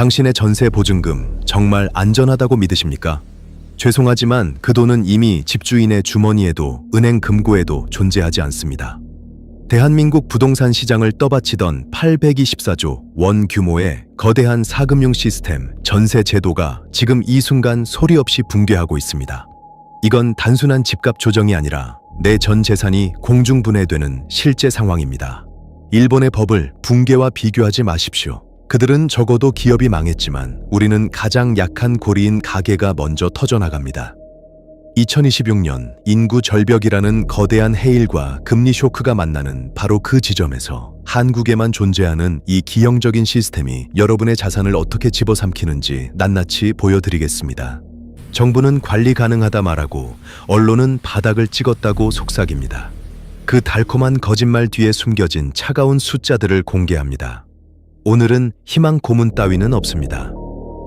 당신의 전세 보증금 정말 안전하다고 믿으십니까? 죄송하지만 그 돈은 이미 집주인의 주머니에도 은행 금고에도 존재하지 않습니다. 대한민국 부동산 시장을 떠받치던 824조 원 규모의 거대한 사금융 시스템 전세 제도가 지금 이 순간 소리 없이 붕괴하고 있습니다. 이건 단순한 집값 조정이 아니라 내 전 재산이 공중분해되는 실제 상황입니다. 일본의 법을 붕괴와 비교하지 마십시오. 그들은 적어도 기업이 망했지만 우리는 가장 약한 고리인 가게가 먼저 터져나갑니다. 2026년 인구 절벽이라는 거대한 해일과 금리 쇼크가 만나는 바로 그 지점에서 한국에만 존재하는 이 기형적인 시스템이 여러분의 자산을 어떻게 집어삼키는지 낱낱이 보여드리겠습니다. 정부는 관리 가능하다 말하고 언론은 바닥을 찍었다고 속삭입니다. 그 달콤한 거짓말 뒤에 숨겨진 차가운 숫자들을 공개합니다. 오늘은 희망 고문 따위는 없습니다.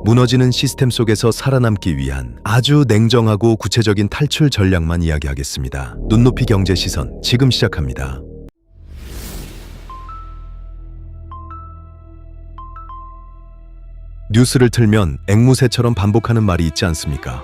무너지는 시스템 속에서 살아남기 위한 아주 냉정하고 구체적인 탈출 전략만 이야기하겠습니다. 눈높이 경제 시선 지금 시작합니다. 뉴스를 틀면 앵무새처럼 반복하는 말이 있지 않습니까?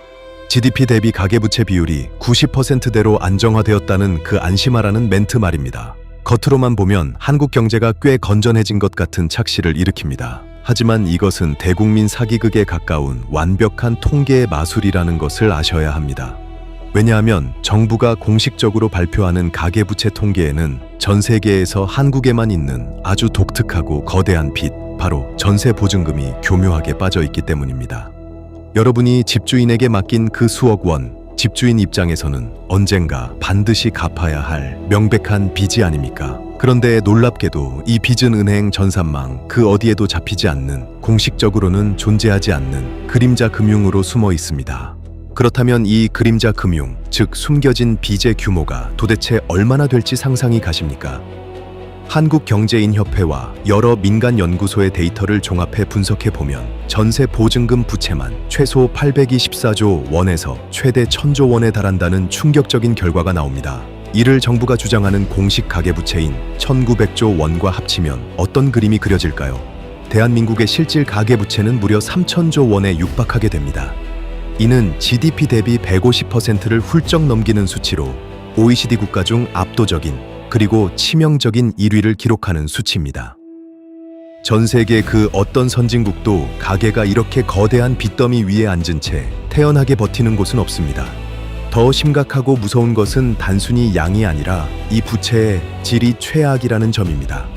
GDP 대비 가계부채 비율이 90%대로 안정화되었다는 그 안심하라는 멘트 말입니다. 겉으로만 보면 한국 경제가 꽤 건전해진 것 같은 착시를 일으킵니다. 하지만 이것은 대국민 사기극에 가까운 완벽한 통계의 마술이라는 것을 아셔야 합니다. 왜냐하면 정부가 공식적으로 발표하는 가계부채 통계에는 전 세계에서 한국에만 있는 아주 독특하고 거대한 빚, 바로 전세 보증금이 교묘하게 빠져 있기 때문입니다. 여러분이 집주인에게 맡긴 그 수억 원, 집주인 입장에서는 언젠가 반드시 갚아야 할 명백한 빚이 아닙니까? 그런데 놀랍게도 이 빚은 은행 전산망 그 어디에도 잡히지 않는 공식적으로는 존재하지 않는 그림자 금융으로 숨어 있습니다. 그렇다면 이 그림자 금융, 즉 숨겨진 빚의 규모가 도대체 얼마나 될지 상상이 가십니까? 한국경제인협회와 여러 민간 연구소의 데이터를 종합해 분석해 보면 전세 보증금 부채만 최소 824조 원에서 최대 1000조 원에 달한다는 충격적인 결과가 나옵니다. 이를 정부가 주장하는 공식 가계부채인 1900조 원과 합치면 어떤 그림이 그려질까요? 대한민국의 실질 가계부채는 무려 3000조 원에 육박하게 됩니다. 이는 GDP 대비 150%를 훌쩍 넘기는 수치로 OECD 국가 중 압도적인 그리고 치명적인 1위를 기록하는 수치입니다. 전 세계 그 어떤 선진국도 가게가 이렇게 거대한 빚더미 위에 앉은 채 태연하게 버티는 곳은 없습니다. 더 심각하고 무서운 것은 단순히 양이 아니라 이 부채의 질이 최악이라는 점입니다.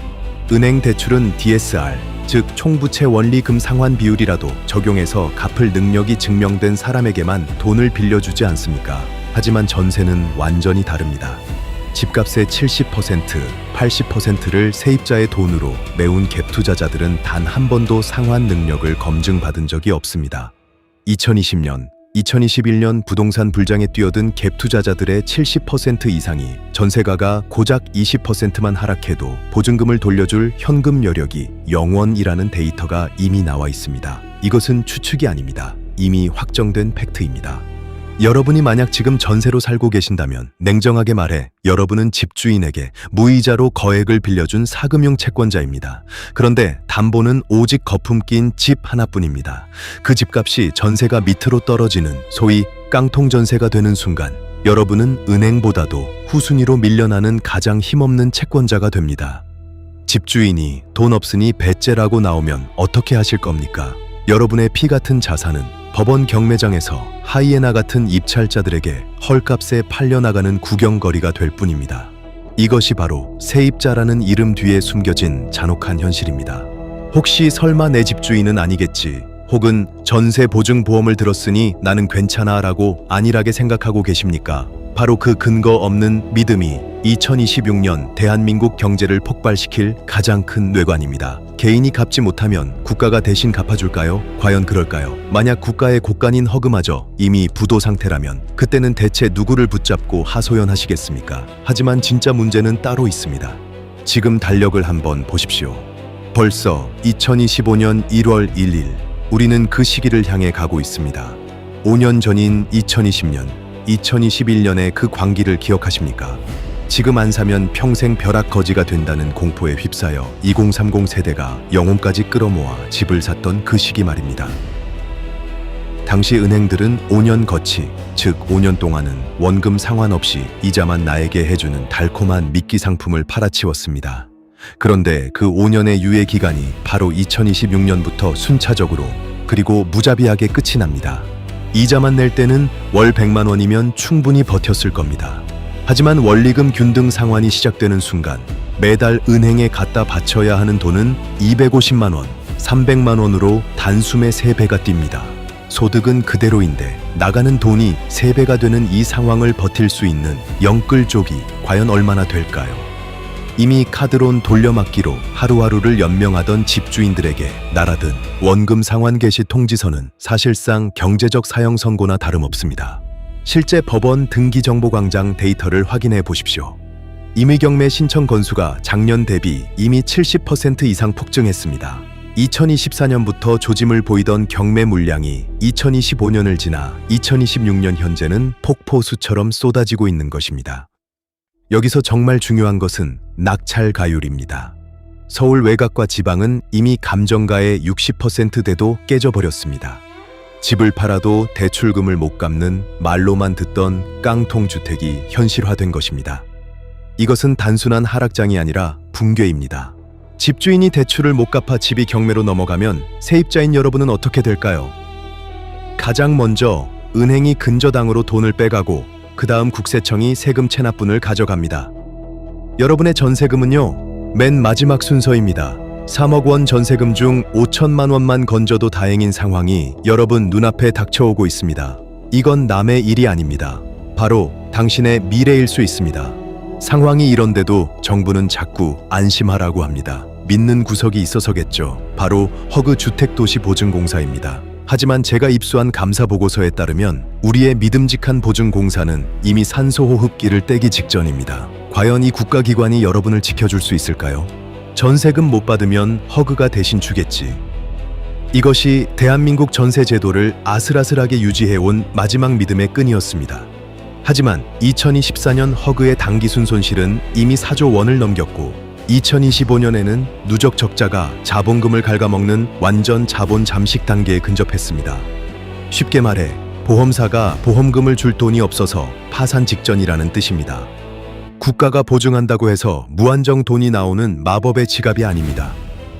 은행 대출은 DSR, 즉 총부채 원리금 상환 비율이라도 적용해서 갚을 능력이 증명된 사람에게만 돈을 빌려주지 않습니까? 하지만 전세는 완전히 다릅니다. 집값의 70%, 80%를 세입자의 돈으로 메운 갭 투자자들은 단 한 번도 상환 능력을 검증받은 적이 없습니다. 2020년, 2021년 부동산 불장에 뛰어든 갭 투자자들의 70% 이상이 전세가가 고작 20%만 하락해도 보증금을 돌려줄 현금 여력이 0원이라는 데이터가 이미 나와 있습니다. 이것은 추측이 아닙니다. 이미 확정된 팩트입니다. 여러분이 만약 지금 전세로 살고 계신다면 냉정하게 말해 여러분은 집주인에게 무이자로 거액을 빌려준 사금융 채권자입니다. 그런데 담보는 오직 거품 낀 집 하나뿐입니다. 그 집값이 전세가 밑으로 떨어지는 소위 깡통 전세가 되는 순간 여러분은 은행보다도 후순위로 밀려나는 가장 힘없는 채권자가 됩니다. 집주인이 돈 없으니 배째라고 나오면 어떻게 하실 겁니까? 여러분의 피 같은 자산은 법원 경매장에서 하이에나 같은 입찰자들에게 헐값에 팔려나가는 구경거리가 될 뿐입니다. 이것이 바로 세입자라는 이름 뒤에 숨겨진 잔혹한 현실입니다. 혹시 설마 내 집주인은 아니겠지? 혹은 전세 보증 보험을 들었으니 나는 괜찮아 라고 안일하게 생각하고 계십니까? 바로 그 근거 없는 믿음이 2026년 대한민국 경제를 폭발시킬 가장 큰 뇌관입니다. 개인이 갚지 못하면 국가가 대신 갚아줄까요? 과연 그럴까요? 만약 국가의 곳간인 허그마저 이미 부도 상태라면 그때는 대체 누구를 붙잡고 하소연하시겠습니까? 하지만 진짜 문제는 따로 있습니다. 지금 달력을 한번 보십시오. 벌써 2025년 1월 1일 우리는 그 시기를 향해 가고 있습니다. 5년 전인 2020년, 2021년의 그 광기를 기억하십니까? 지금 안 사면 평생 벼락 거지가 된다는 공포에 휩싸여 2030 세대가 영혼까지 끌어모아 집을 샀던 그 시기 말입니다. 당시 은행들은 5년 거치, 즉 5년 동안은 원금 상환 없이 이자만 나에게 해주는 달콤한 미끼 상품을 팔아치웠습니다. 그런데 그 5년의 유예 기간이 바로 2026년부터 순차적으로 그리고 무자비하게 끝이 납니다. 이자만 낼 때는 월 100만 원이면 충분히 버텼을 겁니다. 하지만 원리금 균등 상환이 시작되는 순간 매달 은행에 갖다 바쳐야 하는 돈은 250만 원, 300만 원으로 단숨에 3배가 뜁니다. 소득은 그대로인데 나가는 돈이 3배가 되는 이 상황을 버틸 수 있는 영끌족이 과연 얼마나 될까요? 이미 카드론 돌려막기로 하루하루를 연명하던 집주인들에게 날아든 원금 상환 개시 통지서는 사실상 경제적 사형 선고나 다름없습니다. 실제 법원 등기정보광장 데이터를 확인해 보십시오. 임의경매 신청 건수가 작년 대비 이미 70% 이상 폭증했습니다. 2024년부터 조짐을 보이던 경매 물량이 2025년을 지나 2026년 현재는 폭포수처럼 쏟아지고 있는 것입니다. 여기서 정말 중요한 것은 낙찰 가율입니다. 서울 외곽과 지방은 이미 감정가의 60%대도 깨져버렸습니다. 집을 팔아도 대출금을 못 갚는 말로만 듣던 깡통 주택이 현실화된 것입니다. 이것은 단순한 하락장이 아니라 붕괴입니다. 집주인이 대출을 못 갚아 집이 경매로 넘어가면 세입자인 여러분은 어떻게 될까요? 가장 먼저 은행이 근저당으로 돈을 빼가고 그 다음 국세청이 세금 체납분을 가져갑니다. 여러분의 전세금은요, 맨 마지막 순서입니다. 3억 원 전세금 중 5천만 원만 건져도 다행인 상황이 여러분 눈앞에 닥쳐오고 있습니다. 이건 남의 일이 아닙니다. 바로 당신의 미래일 수 있습니다. 상황이 이런데도 정부는 자꾸 안심하라고 합니다. 믿는 구석이 있어서겠죠. 바로 허그 주택도시 보증공사입니다. 하지만 제가 입수한 감사 보고서에 따르면 우리의 믿음직한 보증공사는 이미 산소호흡기를 떼기 직전입니다. 과연 이 국가기관이 여러분을 지켜줄 수 있을까요? 전세금 못 받으면 허그가 대신 주겠지. 이것이 대한민국 전세 제도를 아슬아슬하게 유지해온 마지막 믿음의 끈이었습니다. 하지만 2024년 허그의 당기순 손실은 이미 4조 원을 넘겼고 2025년에는 누적 적자가 자본금을 갉아먹는 완전 자본 잠식 단계에 근접했습니다. 쉽게 말해 보험사가 보험금을 줄 돈이 없어서 파산 직전이라는 뜻입니다. 국가가 보증한다고 해서 무한정 돈이 나오는 마법의 지갑이 아닙니다.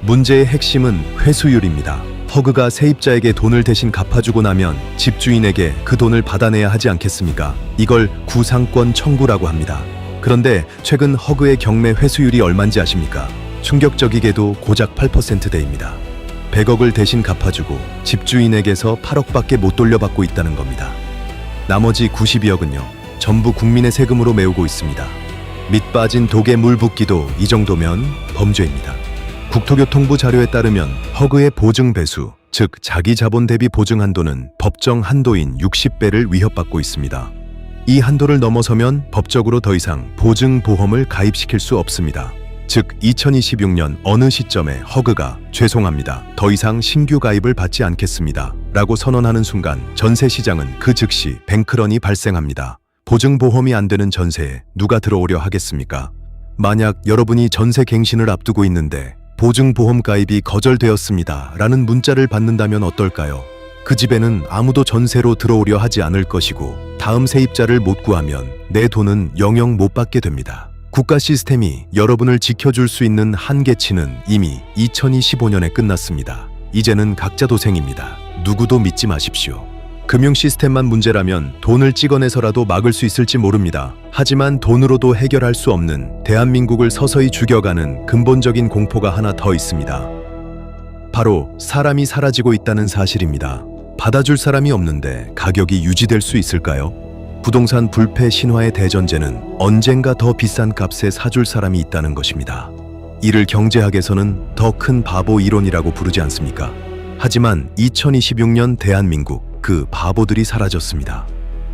문제의 핵심은 회수율입니다. 허그가 세입자에게 돈을 대신 갚아주고 나면 집주인에게 그 돈을 받아내야 하지 않겠습니까? 이걸 구상권 청구라고 합니다. 그런데 최근 허그의 경매 회수율이 얼만지 아십니까? 충격적이게도 고작 8%대입니다. 100억을 대신 갚아주고 집주인에게서 8억밖에 못 돌려받고 있다는 겁니다. 나머지 92억은요, 전부 국민의 세금으로 메우고 있습니다. 밑 빠진 독에 물 붓기도 이 정도면 범죄입니다. 국토교통부 자료에 따르면 허그의 보증 배수, 즉 자기 자본 대비 보증 한도는 법정 한도인 60배를 위협받고 있습니다. 이 한도를 넘어서면 법적으로 더 이상 보증 보험을 가입시킬 수 없습니다. 즉 2026년 어느 시점에 허그가 죄송합니다. 더 이상 신규 가입을 받지 않겠습니다. 라고 선언하는 순간 전세 시장은 그 즉시 뱅크런이 발생합니다. 보증 보험이 안 되는 전세에 누가 들어오려 하겠습니까? 만약 여러분이 전세 갱신을 앞두고 있는데 보증보험 가입이 거절되었습니다. 라는 문자를 받는다면 어떨까요? 그 집에는 아무도 전세로 들어오려 하지 않을 것이고 다음 세입자를 못 구하면 내 돈은 영영 못 받게 됩니다. 국가 시스템이 여러분을 지켜줄 수 있는 한계치는 이미 2025년에 끝났습니다. 이제는 각자 도생입니다. 누구도 믿지 마십시오. 금융 시스템만 문제라면 돈을 찍어내서라도 막을 수 있을지 모릅니다. 하지만 돈으로도 해결할 수 없는 대한민국을 서서히 죽여가는 근본적인 공포가 하나 더 있습니다. 바로 사람이 사라지고 있다는 사실입니다. 받아줄 사람이 없는데 가격이 유지될 수 있을까요? 부동산 불패 신화의 대전제는 언젠가 더 비싼 값에 사줄 사람이 있다는 것입니다. 이를 경제학에서는 더 큰 바보 이론이라고 부르지 않습니까? 하지만 2026년 대한민국 그 바보들이 사라졌습니다.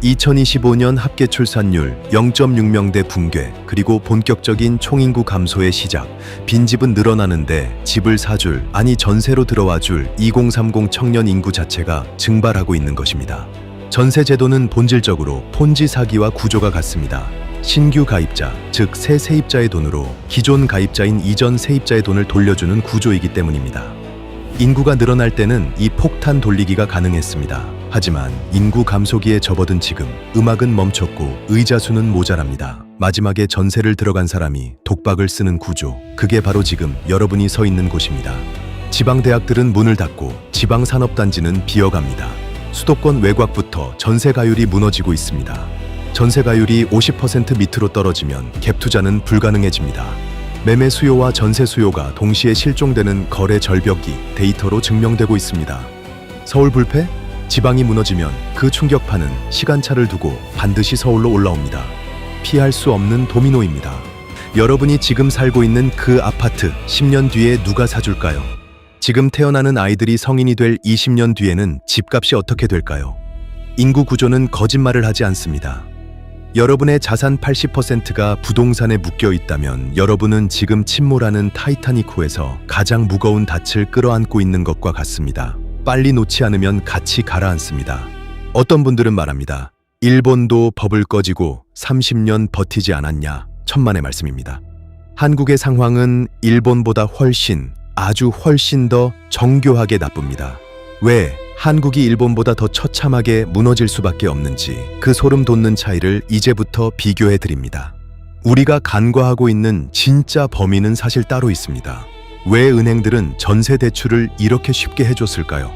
2025년 합계 출산율 0.6명대 붕괴 그리고 본격적인 총인구 감소의 시작 빈집은 늘어나는데 집을 사줄 아니 전세로 들어와 줄 2030 청년 인구 자체가 증발하고 있는 것입니다. 전세 제도는 본질적으로 폰지 사기와 구조가 같습니다. 신규 가입자, 즉 새 세입자의 돈으로 기존 가입자인 이전 세입자의 돈을 돌려주는 구조이기 때문입니다. 인구가 늘어날 때는 이 폭탄 돌리기가 가능했습니다. 하지만 인구 감소기에 접어든 지금 음악은 멈췄고 의자 수는 모자랍니다. 마지막에 전세를 들어간 사람이 독박을 쓰는 구조. 그게 바로 지금 여러분이 서 있는 곳입니다. 지방 대학들은 문을 닫고 지방 산업단지는 비어갑니다. 수도권 외곽부터 전세 가율이 무너지고 있습니다. 전세 가율이 50% 밑으로 떨어지면 갭 투자는 불가능해집니다. 매매 수요와 전세 수요가 동시에 실종되는 거래 절벽이 데이터로 증명되고 있습니다. 서울 불패? 지방이 무너지면 그 충격파는 시간차를 두고 반드시 서울로 올라옵니다. 피할 수 없는 도미노입니다. 여러분이 지금 살고 있는 그 아파트 10년 뒤에 누가 사줄까요? 지금 태어나는 아이들이 성인이 될 20년 뒤에는 집값이 어떻게 될까요? 인구 구조는 거짓말을 하지 않습니다. 여러분의 자산 80%가 부동산에 묶여 있다면 여러분은 지금 침몰하는 타이타닉호에서 가장 무거운 닻을 끌어안고 있는 것과 같습니다. 빨리 놓지 않으면 같이 가라앉습니다. 어떤 분들은 말합니다. 일본도 법을 꺼지고 30년 버티지 않았냐. 천만의 말씀입니다. 한국의 상황은 일본보다 훨씬, 아주 훨씬 더 정교하게 나쁩니다. 왜 한국이 일본보다 더 처참하게 무너질 수밖에 없는지 그 소름 돋는 차이를 이제부터 비교해 드립니다. 우리가 간과하고 있는 진짜 범인은 사실 따로 있습니다. 왜 은행들은 전세 대출을 이렇게 쉽게 해줬을까요?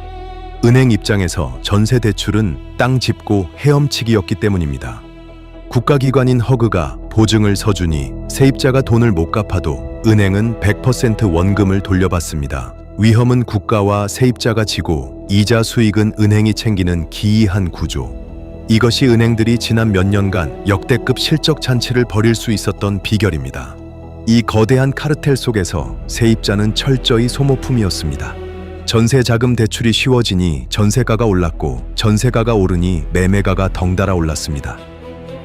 은행 입장에서 전세 대출은 땅 짚고 헤엄치기였기 때문입니다. 국가기관인 허그가 보증을 서주니 세입자가 돈을 못 갚아도 은행은 100% 원금을 돌려받습니다. 위험은 국가와 세입자가 지고 이자 수익은 은행이 챙기는 기이한 구조. 이것이 은행들이 지난 몇 년간 역대급 실적 잔치를 벌일 수 있었던 비결입니다. 이 거대한 카르텔 속에서 세입자는 철저히 소모품이었습니다. 전세 자금 대출이 쉬워지니 전세가가 올랐고 전세가가 오르니 매매가가 덩달아 올랐습니다.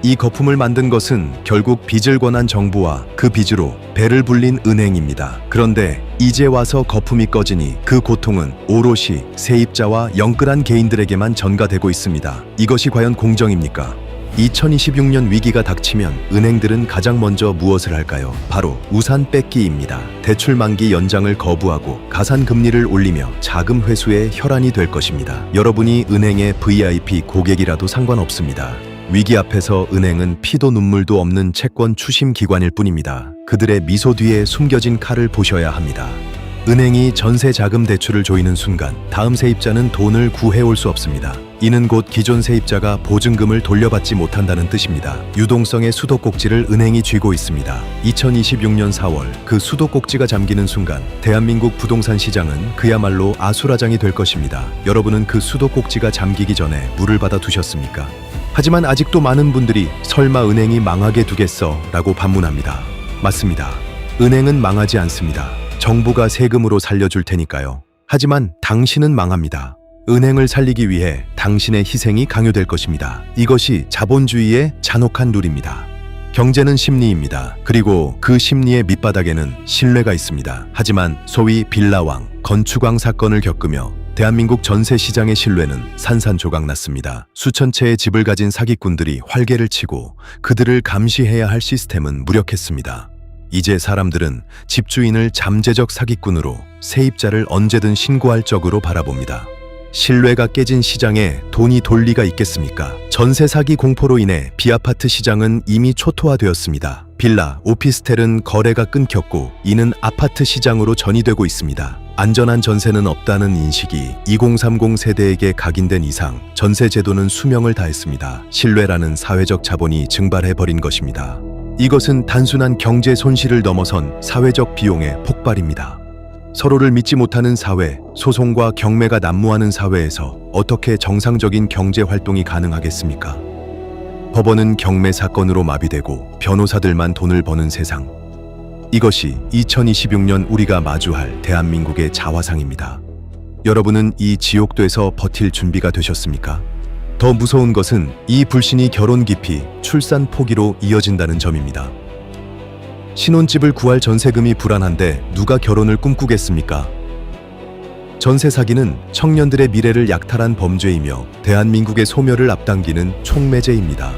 이 거품을 만든 것은 결국 빚을 권한 정부와 그 빚으로 배를 불린 은행입니다. 그런데 이제 와서 거품이 꺼지니 그 고통은 오롯이 세입자와 영끌한 개인들에게만 전가되고 있습니다. 이것이 과연 공정입니까? 2026년 위기가 닥치면 은행들은 가장 먼저 무엇을 할까요? 바로 우산 뺏기입니다. 대출 만기 연장을 거부하고 가산 금리를 올리며 자금 회수에 혈안이 될 것입니다. 여러분이 은행의 VIP 고객이라도 상관없습니다. 위기 앞에서 은행은 피도 눈물도 없는 채권 추심 기관일 뿐입니다. 그들의 미소 뒤에 숨겨진 칼을 보셔야 합니다. 은행이 전세 자금 대출을 조이는 순간 다음 세입자는 돈을 구해올 수 없습니다. 이는 곧 기존 세입자가 보증금을 돌려받지 못한다는 뜻입니다. 유동성의 수도꼭지를 은행이 쥐고 있습니다. 2026년 4월 그 수도꼭지가 잠기는 순간 대한민국 부동산 시장은 그야말로 아수라장이 될 것입니다. 여러분은 그 수도꼭지가 잠기기 전에 물을 받아 두셨습니까? 하지만 아직도 많은 분들이 설마 은행이 망하게 두겠어 라고 반문합니다. 맞습니다. 은행은 망하지 않습니다. 정부가 세금으로 살려줄 테니까요. 하지만 당신은 망합니다. 은행을 살리기 위해 당신의 희생이 강요될 것입니다. 이것이 자본주의의 잔혹한 룰입니다. 경제는 심리입니다. 그리고 그 심리의 밑바닥에는 신뢰가 있습니다. 하지만 소위 빌라왕, 건축왕 사건을 겪으며 대한민국 전세 시장의 신뢰는 산산조각 났습니다. 수천 채의 집을 가진 사기꾼들이 활개를 치고 그들을 감시해야 할 시스템은 무력했습니다. 이제 사람들은 집주인을 잠재적 사기꾼으로 세입자를 언제든 신고할 적으로 바라봅니다. 신뢰가 깨진 시장에 돈이 돌 리가 있겠습니까? 전세 사기 공포로 인해 비아파트 시장은 이미 초토화되었습니다. 빌라, 오피스텔은 거래가 끊겼고 이는 아파트 시장으로 전이되고 있습니다. 안전한 전세는 없다는 인식이 2030 세대에게 각인된 이상 전세 제도는 수명을 다했습니다. 신뢰라는 사회적 자본이 증발해버린 것입니다. 이것은 단순한 경제 손실을 넘어선 사회적 비용의 폭발입니다. 서로를 믿지 못하는 사회, 소송과 경매가 난무하는 사회에서 어떻게 정상적인 경제 활동이 가능하겠습니까? 법원은 경매 사건으로 마비되고 변호사들만 돈을 버는 세상. 이것이 2026년 우리가 마주할 대한민국의 자화상입니다. 여러분은 이 지옥도에서 버틸 준비가 되셨습니까? 더 무서운 것은 이 불신이 결혼 기피, 출산 포기로 이어진다는 점입니다. 신혼집을 구할 전세금이 불안한데 누가 결혼을 꿈꾸겠습니까? 전세 사기는 청년들의 미래를 약탈한 범죄이며 대한민국의 소멸을 앞당기는 촉매제입니다.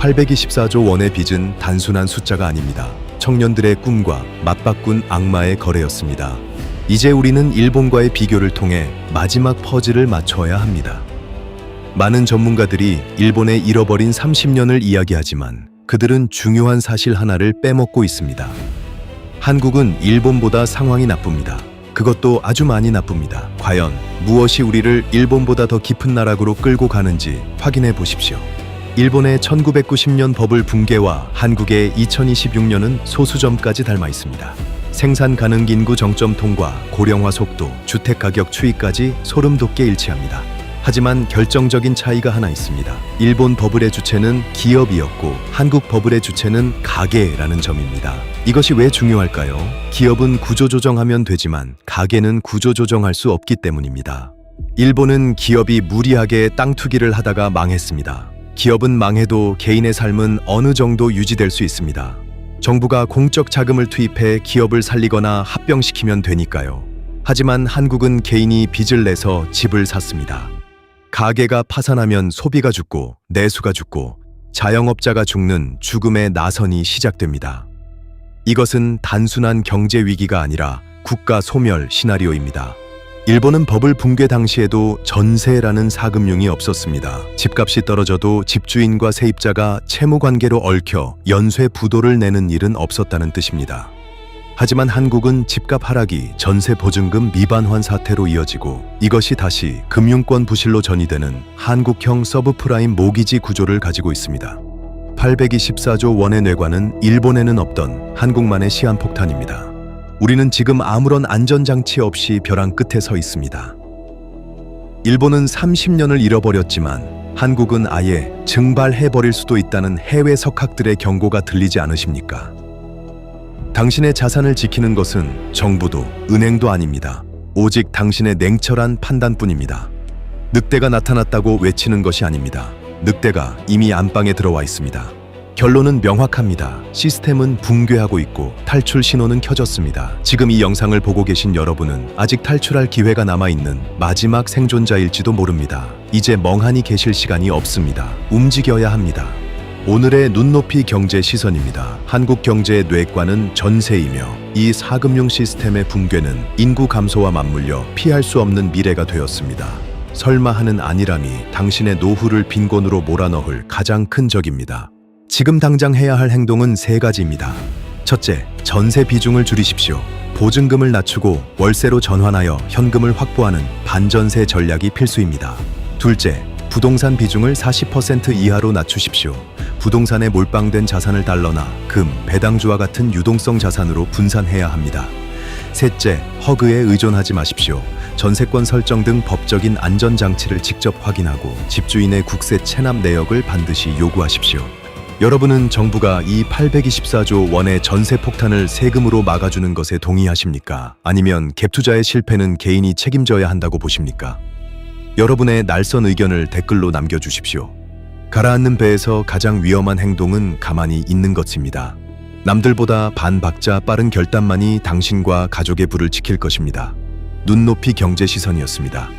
824조 원의 빚은 단순한 숫자가 아닙니다. 청년들의 꿈과 맞바꾼 악마의 거래였습니다. 이제 우리는 일본과의 비교를 통해 마지막 퍼즐을 맞춰야 합니다. 많은 전문가들이 일본의 잃어버린 30년을 이야기하지만 그들은 중요한 사실 하나를 빼먹고 있습니다. 한국은 일본보다 상황이 나쁩니다. 그것도 아주 많이 나쁩니다. 과연 무엇이 우리를 일본보다 더 깊은 나락으로 끌고 가는지 확인해 보십시오. 일본의 1990년 버블 붕괴와 한국의 2026년은 소수점까지 닮아 있습니다. 생산 가능 인구 정점 통과, 고령화 속도, 주택 가격 추이까지 소름 돋게 일치합니다. 하지만 결정적인 차이가 하나 있습니다. 일본 버블의 주체는 기업이었고 한국 버블의 주체는 가게라는 점입니다. 이것이 왜 중요할까요? 기업은 구조조정하면 되지만 가게는 구조조정할 수 없기 때문입니다. 일본은 기업이 무리하게 땅 투기를 하다가 망했습니다. 기업은 망해도 개인의 삶은 어느 정도 유지될 수 있습니다. 정부가 공적 자금을 투입해 기업을 살리거나 합병시키면 되니까요. 하지만 한국은 개인이 빚을 내서 집을 샀습니다. 가게가 파산하면 소비가 죽고 내수가 죽고 자영업자가 죽는 죽음의 나선이 시작됩니다. 이것은 단순한 경제 위기가 아니라 국가 소멸 시나리오입니다. 일본은 버블 붕괴 당시에도 전세라는 사금융이 없었습니다. 집값이 떨어져도 집주인과 세입자가 채무 관계로 얽혀 연쇄 부도를 내는 일은 없었다는 뜻입니다. 하지만 한국은 집값 하락이 전세 보증금 미반환 사태로 이어지고 이것이 다시 금융권 부실로 전이되는 한국형 서브프라임 모기지 구조를 가지고 있습니다. 824조 원의 뇌관은 일본에는 없던 한국만의 시한폭탄입니다. 우리는 지금 아무런 안전장치 없이 벼랑 끝에 서 있습니다. 일본은 30년을 잃어버렸지만 한국은 아예 증발해버릴 수도 있다는 해외 석학들의 경고가 들리지 않으십니까? 당신의 자산을 지키는 것은 정부도 은행도 아닙니다. 오직 당신의 냉철한 판단뿐입니다. 늑대가 나타났다고 외치는 것이 아닙니다. 늑대가 이미 안방에 들어와 있습니다. 결론은 명확합니다. 시스템은 붕괴하고 있고 탈출 신호는 켜졌습니다. 지금 이 영상을 보고 계신 여러분은 아직 탈출할 기회가 남아 있는 마지막 생존자일지도 모릅니다. 이제 멍하니 계실 시간이 없습니다. 움직여야 합니다. 오늘의 눈높이 경제 시선입니다. 한국 경제의 뇌관은 전세이며 이 사금융 시스템의 붕괴는 인구 감소와 맞물려 피할 수 없는 미래가 되었습니다. 설마 하는 아니람이 당신의 노후를 빈곤으로 몰아넣을 가장 큰 적입니다. 지금 당장 해야 할 행동은 세 가지입니다. 첫째, 전세 비중을 줄이십시오. 보증금을 낮추고 월세로 전환하여 현금을 확보하는 반전세 전략이 필수입니다. 둘째, 부동산 비중을 40% 이하로 낮추십시오. 부동산에 몰빵된 자산을 달러나 금, 배당주와 같은 유동성 자산으로 분산해야 합니다. 셋째, 허그에 의존하지 마십시오. 전세권 설정 등 법적인 안전장치를 직접 확인하고 집주인의 국세 체납 내역을 반드시 요구하십시오. 여러분은 정부가 이 824조 원의 전세 폭탄을 세금으로 막아주는 것에 동의하십니까? 아니면 갭 투자의 실패는 개인이 책임져야 한다고 보십니까? 여러분의 날선 의견을 댓글로 남겨주십시오. 가라앉는 배에서 가장 위험한 행동은 가만히 있는 것입니다. 남들보다 반박자 빠른 결단만이 당신과 가족의 부를 지킬 것입니다. 눈높이 경제 시선이었습니다.